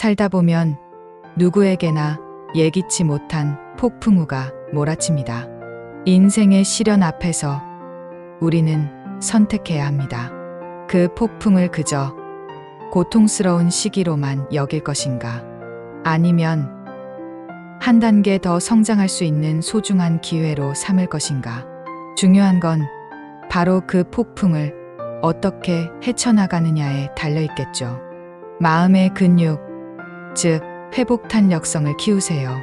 살다 보면 누구에게나 예기치 못한 폭풍우가 몰아칩니다. 인생의 시련 앞에서 우리는 선택해야 합니다. 그 폭풍을 그저 고통스러운 시기로만 여길 것인가? 아니면 한 단계 더 성장할 수 있는 소중한 기회로 삼을 것인가? 중요한 건 바로 그 폭풍을 어떻게 헤쳐나가느냐에 달려 있겠죠. 마음의 근육, 즉, 회복 탄력성을 키우세요.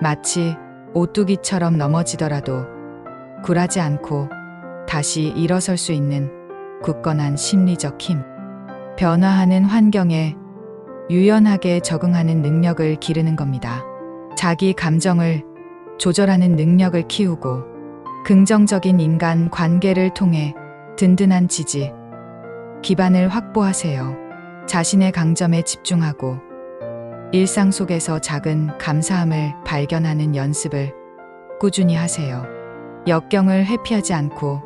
마치 오뚜기처럼 넘어지더라도 굴하지 않고 다시 일어설 수 있는 굳건한 심리적 힘. 변화하는 환경에 유연하게 적응하는 능력을 기르는 겁니다. 자기 감정을 조절하는 능력을 키우고 긍정적인 인간 관계를 통해 든든한 지지, 기반을 확보하세요. 자신의 강점에 집중하고 일상 속에서 작은 감사함을 발견하는 연습을 꾸준히 하세요. 역경을 회피하지 않고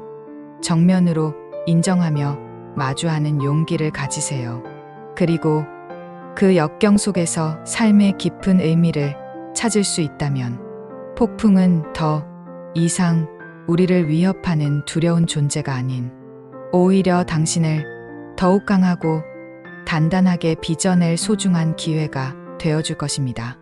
정면으로 인정하며 마주하는 용기를 가지세요. 그리고 그 역경 속에서 삶의 깊은 의미를 찾을 수 있다면 폭풍은 더 이상 우리를 위협하는 두려운 존재가 아닌 오히려 당신을 더욱 강하고 단단하게 빚어낼 소중한 기회가 되어줄 것입니다.